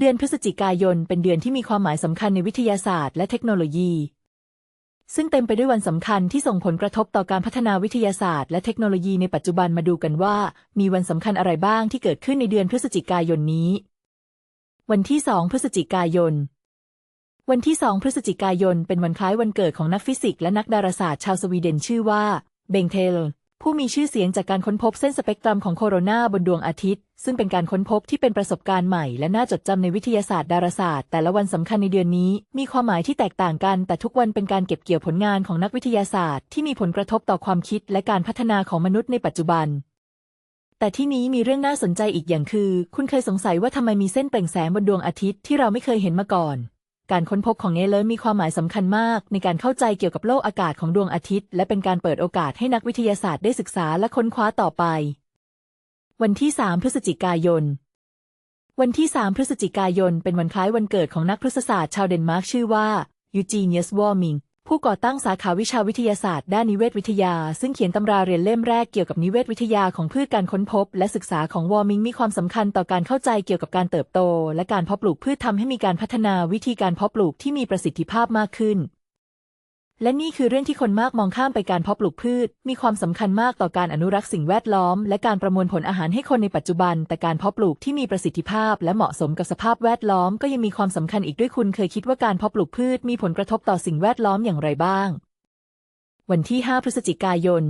เดือนพฤศจิกายนเป็นเดือนที่มีความหมายสำคัญในวิทยาศาสตร์และเทคโนโลยี ซึ่งเต็มไปด้วยวันสำคัญที่ส่งผลกระทบต่อการพัฒนาวิทยาศาสตร์และเทคโนโลยีในปัจจุบันมาดูกันว่า มีวันสำคัญอะไรบ้างที่เกิดขึ้นในเดือนพฤศจิกายนนี้ วันที่ 2 พฤศจิกายน วันที่ 2 พฤศจิกายน เป็นวันคล้ายวันเกิดของนักฟิสิกส์และนักดาราศาสตร์ชาวสวีเดนชื่อว่าเบงเทล ผู้มีชื่อเสียงจากการค้นพบเส้นสเปกตรัมของโคโรนาบนดวงอาทิตย์ ซึ่งเป็นการค้นพบที่เป็นประสบการณ์ใหม่และน่าจดจำในวิทยาศาสตร์ดาราศาสตร์ แต่ละวันสำคัญในเดือนนี้ มีความหมายที่แตกต่างกัน แต่ทุกวันเป็นการเก็บเกี่ยวผลงานของนักวิทยาศาสตร์ที่มีผลกระทบต่อความคิดและการพัฒนาของมนุษย์ในปัจจุบัน แต่ที่นี้มีเรื่องน่าสนใจอีกอย่างคือ คุณเคยสงสัยว่าทำไมมีเส้นเปล่งแสงบนดวงอาทิตย์ที่เราไม่เคยเห็นมาก่อน การค้นพบของเนเลอร์มีความหมายสำคัญมาก ในการเข้าใจเกี่ยวกับโลกอากาศของดวงอาทิตย์ และเป็นการเปิดโอกาสให้นักวิทยาศาสตร์ได้ศึกษาและค้นคว้าต่อไป วันที่ 3 พฤศจิกายน วันที่ 3 พฤศจิกายน เป็นวันคล้ายวันเกิดของนักพฤกษศาสตร์ชาวเดนมาร์กชื่อว่ายูจีเนียสวอร์มิง ผู้ก่อตั้งสาขาวิชาวิทยาศาสตร์ด้านนิเวศวิทยา ซึ่งเขียนตำราเรียนเล่มแรกเกี่ยวกับนิเวศวิทยาของพืชการค้นพบ และศึกษาของวอร์มิงมีความสำคัญต่อการเข้าใจเกี่ยวกับการเติบโต และการเพาะปลูกพืชทำให้มีการพัฒนาวิธีการเพาะปลูกที่มีประสิทธิภาพมากขึ้น และนี่คือเรื่องที่คนมากมองข้ามไปการเพาะปลูกพืช มีความสำคัญมากต่อการอนุรักษ์สิ่งแวดล้อม และการประมวลผลอาหารให้คนในปัจจุบัน แต่การเพาะปลูกที่มีประสิทธิภาพ และเหมาะสมกับสภาพแวดล้อม ก็ยังมีความสำคัญอีกด้วยคุณเคยคิดว่าการเพาะปลูกพืชมีผลกระทบต่อสิ่งแวดล้อมอย่างไรบ้าง วันที่ 5 พฤศจิกายน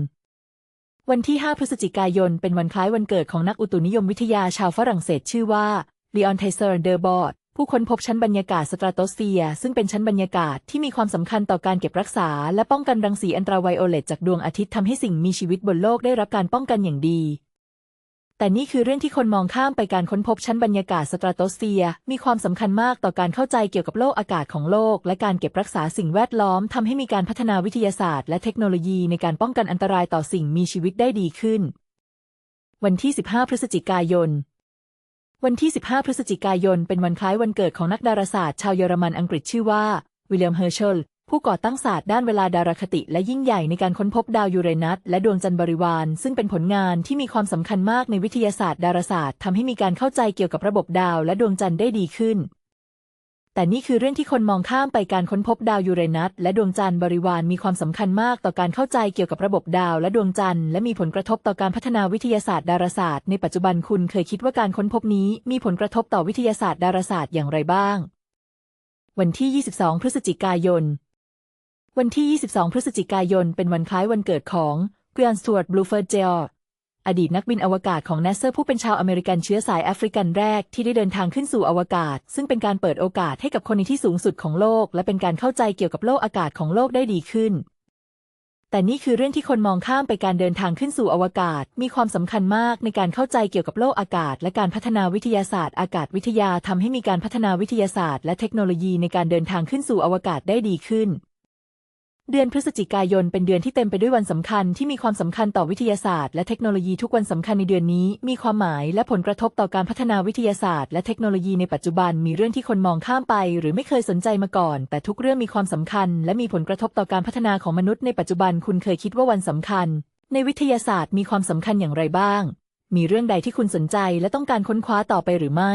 วันที่ 5 พฤศจิกายน เป็นวันคล้ายวันเกิดของนักอุตุนิยมวิทยาชาวฝรั่งเศสชื่อว่าลีออนไทเซอร์เดอร์บอร์ด ผู้ค้นพบชั้นบรรยากาศสตราโตสเฟียร์ซึ่งเป็นชั้นบรรยากาศที่มีความสำคัญต่อการเก็บรักษา และป้องกันรังสีอันตราไวโอเลตจากดวงอาทิตย์ทำให้สิ่งมีชีวิตบนโลกได้รับการป้องกันอย่างดี แต่นี่คือเรื่องที่คนมองข้ามไปการค้นพบชั้นบรรยากาศสตราโตสเฟียร์มีความสำคัญมากต่อการเข้าใจเกี่ยวกับโลกอากาศของโลก และการเก็บรักษาสิ่งแวดล้อมทำให้มีการพัฒนาวิทยาศาสตร์ และเทคโนโลยีในการป้องกันอันตรายต่อสิ่งมีชีวิตได้ดีขึ้น วันที่ 15 พฤศจิกายน วันที่ 15 พฤศจิกายน เป็นวันคล้ายวันเกิดของนักดาราศาสตร์ชาวเยอรมันอังกฤษชื่อว่า วิลเลียม เฮอร์เชล ผู้ก่อตั้งศาสตร์ด้านเวลาดาราคติ และยิ่งใหญ่ในการค้นพบดาวยูเรนัสและดวงจันทร์บริวารซึ่งเป็นผลงานที่มีความสำคัญมากในวิทยาศาสตร์ดาราศาสตร์ทำให้มีการเข้าใจเกี่ยวกับระบบดาวและดวงจันทร์ได้ดีขึ้น แต่นี่คือเรื่องที่คนมองข้ามไปการค้นพบดาวยูเรนัสและดวงจันทร์บริวารมีความสำคัญมากต่อการเข้าใจเกี่ยวกับระบบดาวและดวงจันทร์และมีผลกระทบต่อการพัฒนาวิทยาศาสตร์ดาราศาสตร์ในปัจจุบันคุณเคยคิดว่าการค้นพบนี้มีผลกระทบต่อวิทยาศาสตร์ดาราศาสตร์อย่างไรบ้าง วันที่ 22 พฤศจิกายน วันที่ 22 พฤศจิกายน เป็นวันคล้ายวันเกิดของเกรียนสตู a ร์ตบลูเฟอร์เจอ อดีตนักบินอวกาศของ NASA ผู้เป็นชาวอเมริกันเชื้อสายแอฟริกันแรกที่ได้เดินทางขึ้นสู่อวกาศ ซึ่งเป็นการเปิดโอกาสให้กับคนในที่สูงสุดของโลก และเป็นการเข้าใจเกี่ยวกับโลกอากาศของโลกได้ดีขึ้น แต่นี่คือเรื่องที่คนมองข้ามไปการเดินทางขึ้นสู่อวกาศ มีความสำคัญมากในการเข้าใจเกี่ยวกับโลกอากาศ และการพัฒนาวิทยาศาสตร์อากาศวิทยาทำให้มีการพัฒนาวิทยาศาสตร์ และเทคโนโลยีในการเดินทางขึ้นสู่อวกาศได้ดีขึ้น เดือนพฤศจิกายนเป็นเดือนที่เต็มไปด้วยวันสำคัญที่มีความสำคัญต่อวิทยาศาสตร์และเทคโนโลยีทุกวันสำคัญในเดือนนี้ มีความหมายและผลกระทบต่อการพัฒนาวิทยาศาสตร์และเทคโนโลยีในปัจจุบันมีเรื่องที่คนมองข้ามไป หรือไม่เคยสนใจมาก่อน แต่ทุกเรื่องมีความสำคัญ และมีผลกระทบต่อการพัฒนาของมนุษย์ในปัจจุบันคุณเคยคิดว่าวันสำคัญ ในวิทยาศาสตร์มีความสำคัญอย่างไรบ้าง มีเรื่องใดที่คุณสนใจและต้องการค้นคว้าต่อไปหรือไม่